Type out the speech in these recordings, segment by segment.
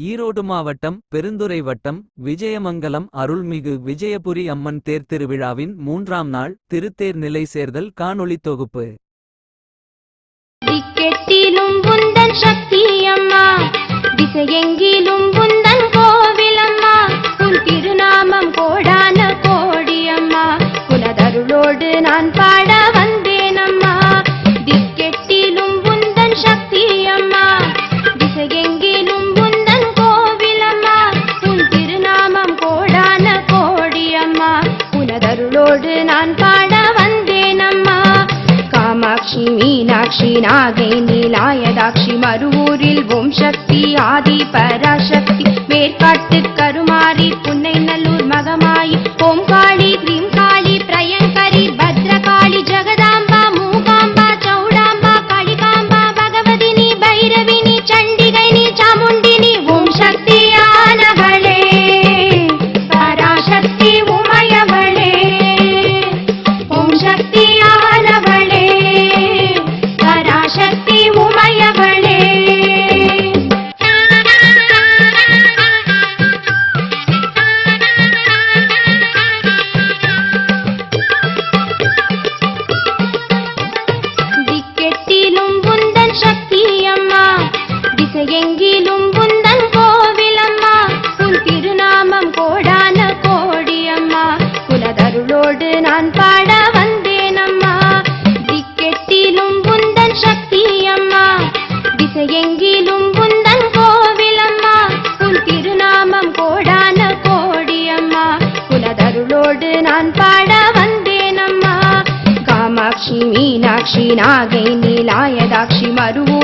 ஈரோடு மாவட்டம் பெருந்துறை வட்டம் விஜயமங்கலம் அருள்மிகு விஜயபுரி அம்மன் தேர் திருவிழாவின் மூன்றாம் நாள் திருத்தேர் நிலை சேர்தல் காணொளி தொகுப்பு. சக்தி அம்மா திருநாமம் கோடான கோடி அம்மா நான் பாட வந்தேன். உங்களோடு நான் பாட வந்தேன் அம்மா காமாட்சி மீனாட்சி நாகை நீலாயதாட்சி மறுவூரில் ஓம் சக்தி ஆதி பராசக்தி மேற்காட்டு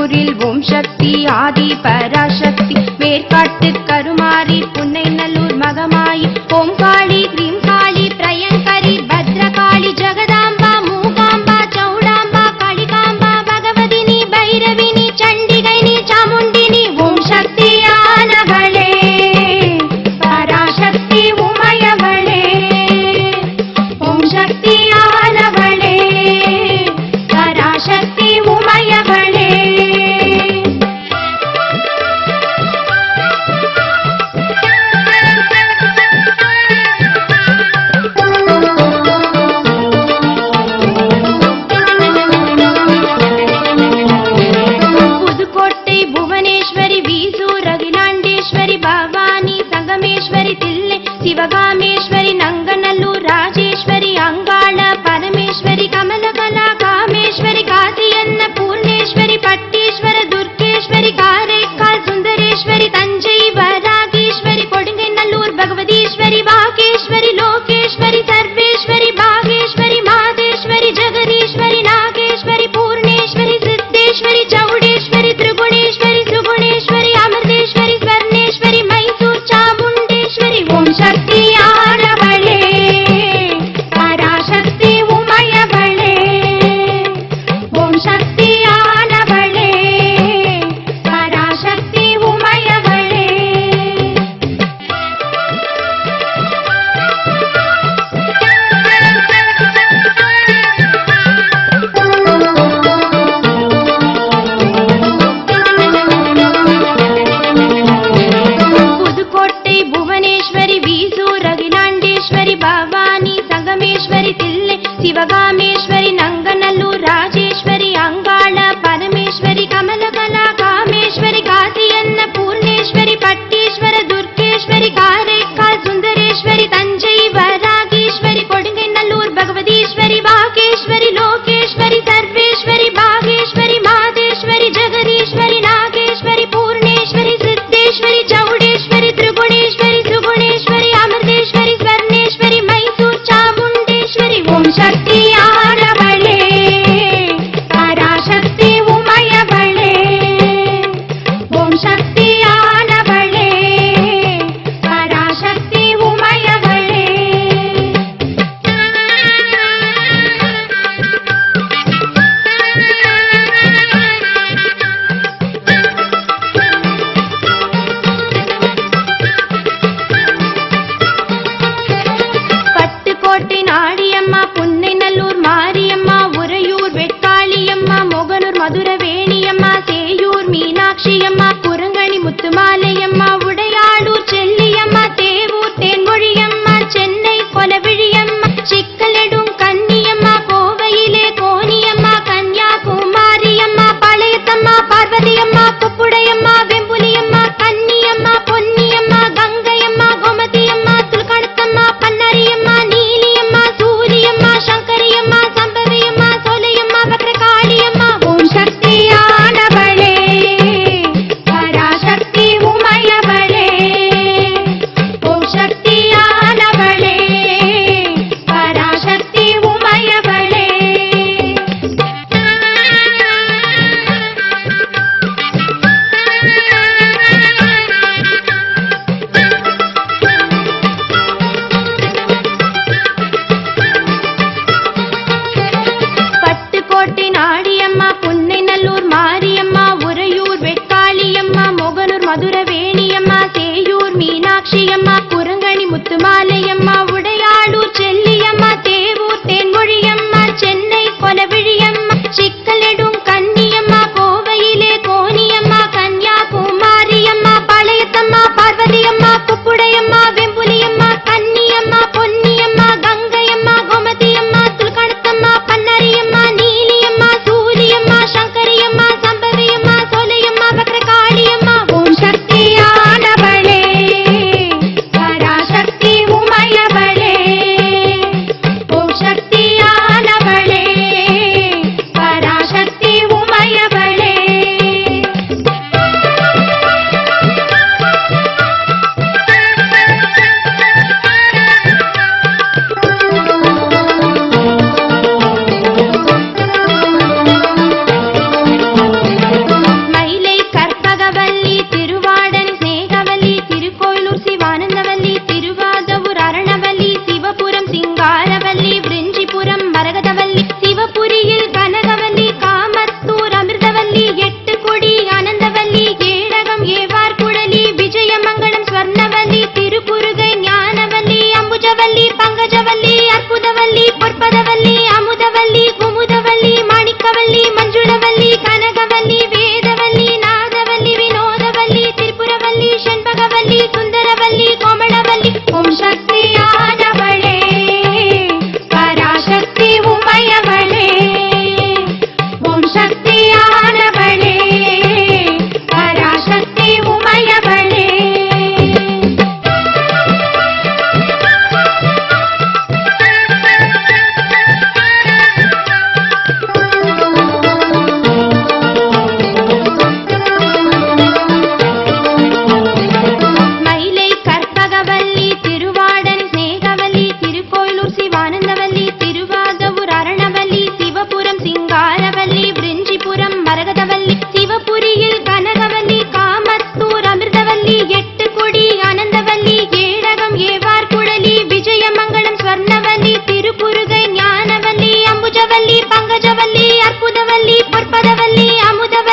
திருப்பெரும்பூரில் ஓம் சக்தி ஆதி பராசக்தி. மேற்காட்டு கருமாறி புன்னைநல்லூர் மகமாயி. ஓம் காளி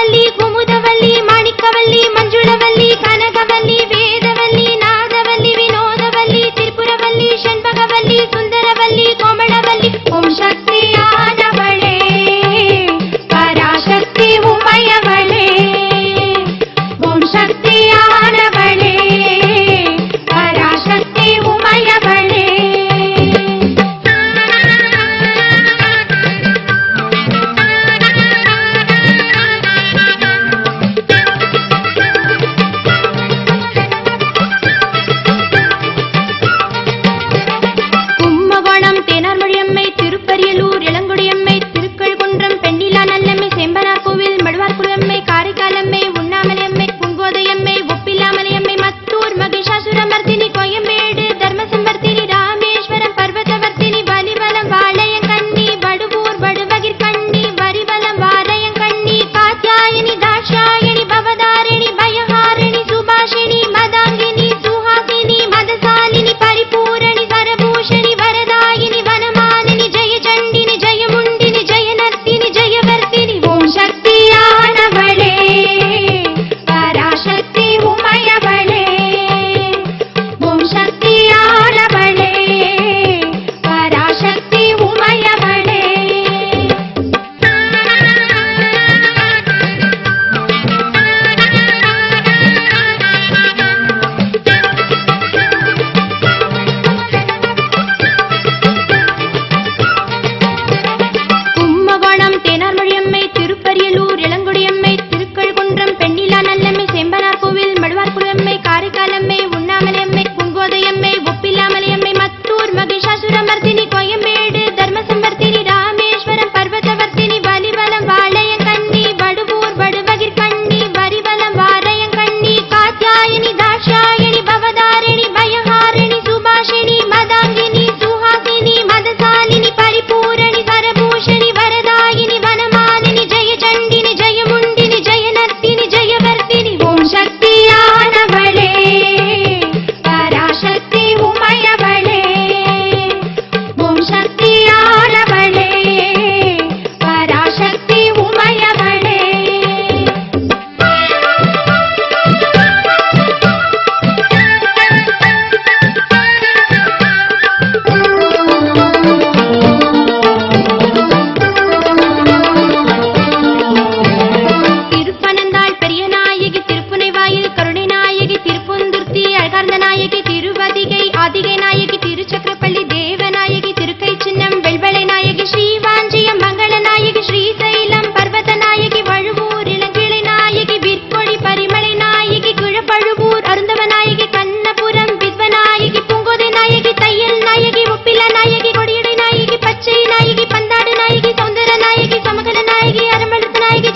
¡Gracias!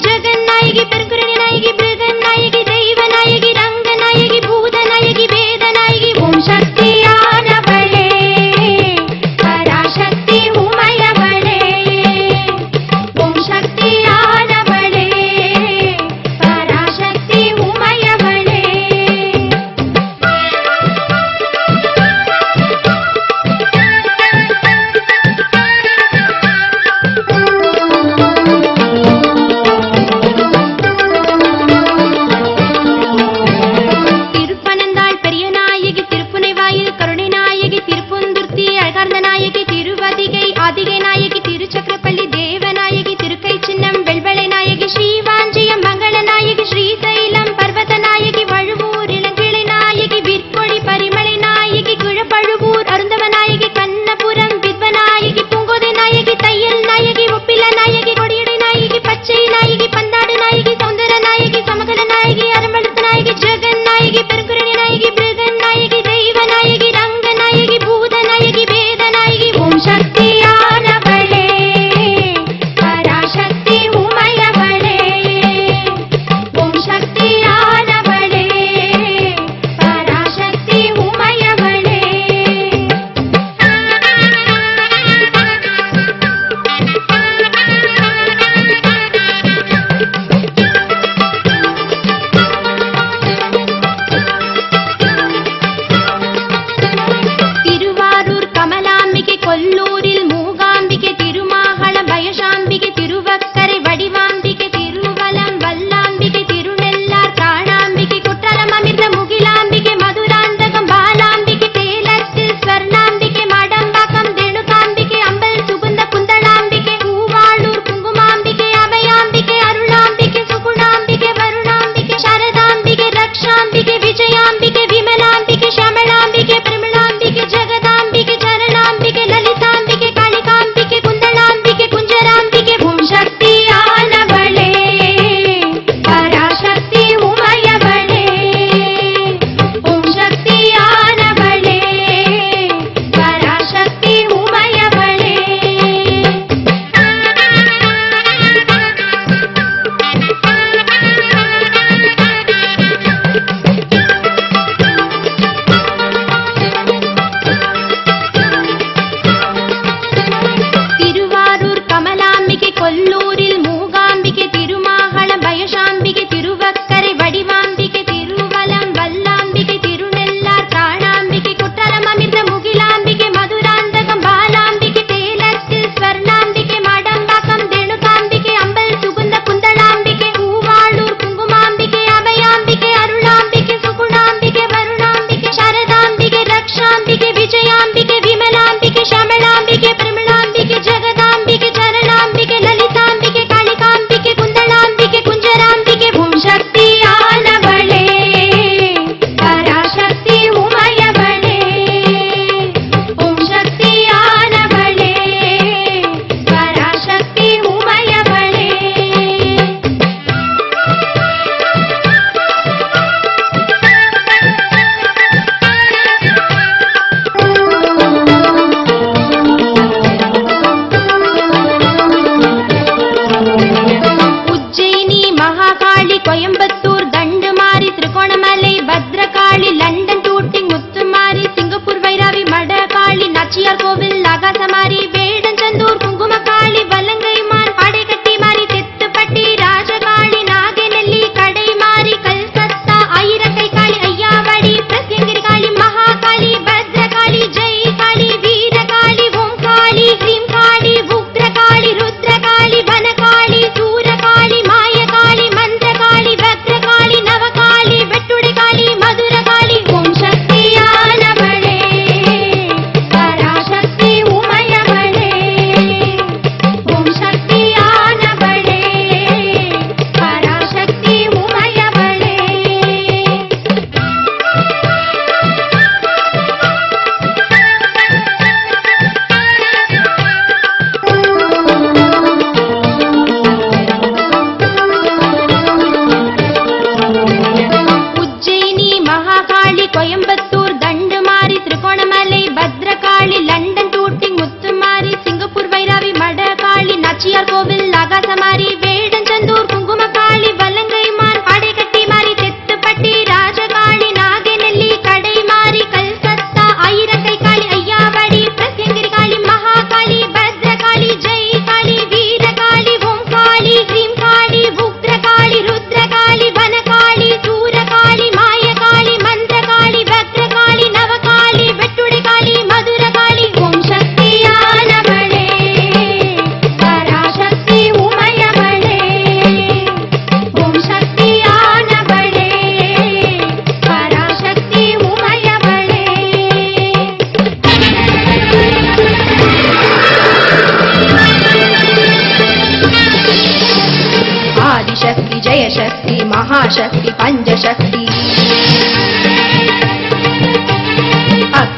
जगन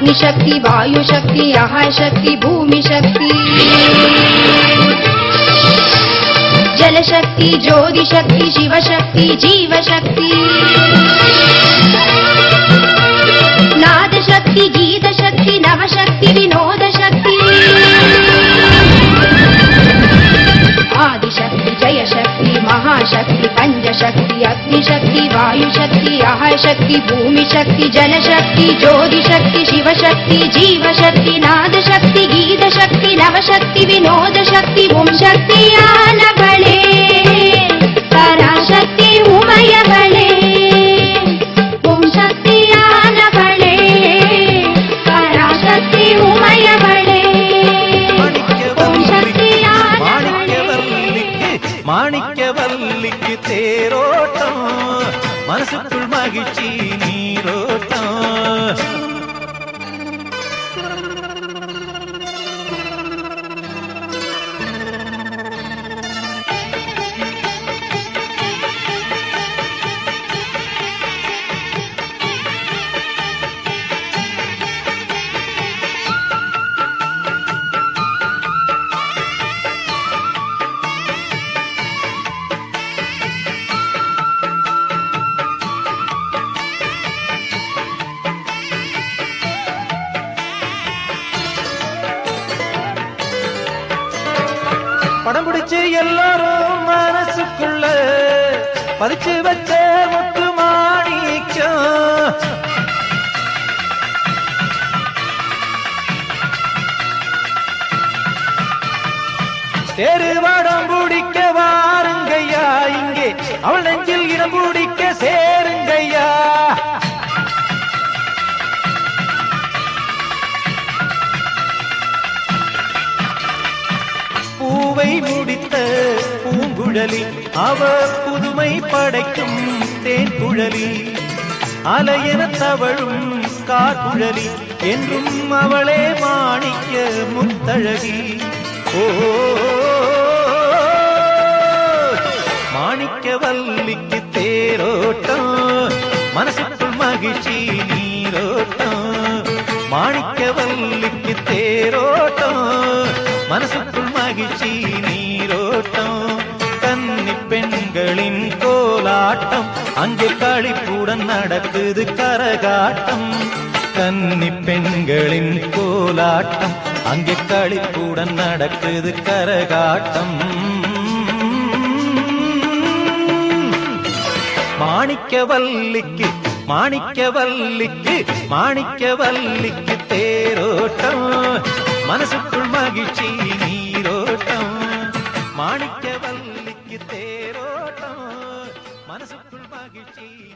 అగ్నిశక్తి వాయుశక్తి అహశక్తి భూమి శక్తి జలశక్తి జ్యోతిశక్తి శివశక్తి జీవశక్తి నాదశక్తి గీతశక్తి నవశక్తి వినోదశక్తి शक्ति पंच शक्ति अग्नि शक्ति वायु शक्ति आह शक्ति भूमि शक्ति जल शक्ति ज्योति शक्ति शिव शक्ति जीव शक्ति नाद शक्ति गीत शक्ति नव शक्ति विनोद शक्ति भूम शक्ति आन बड़े பறிச்சு வச்ச முத்து மாணிக்கம் தெருவாடம் பிடிக்க வாருங்கய்யா இங்கே அவள் நெஞ்சில் இடம் பிடிக்க சேருங்கய்யா. பூவை முடித்த பூங்குழலி அவ புதுமை படைக்கும் தேன் குழலி அலையென தவழும் கார்குழலி என்றும் அவளே மாணிக்க முத்தழகி. ஓ மாணிக்க வல்லிக்கு தேரோட்டம் மனசுக்குள் மகிழ்ச்சி நீரோட்டம். மாணிக்க வல்லிக்கு தேரோட்டம் மனசுக்குள் மகிழ்ச்சி நீரோட்டம். பெண்களின் கோலாட்டம் அங்கே களிப்புடன் நடக்குது கரகாட்டம். கன்னி பெண்களின் கோலாட்டம் அங்கே களிப்புடன் நடக்குது கரகாட்டம். மாணிக்கவல்லிக்கு மாணிக்கவல்லிக்கு மாணிக்கவல்லிக்கு தேரோட்டம். மனசுக்குள் மகிழ்ச்சி நீரோட்டம். மாணிக்க Hey.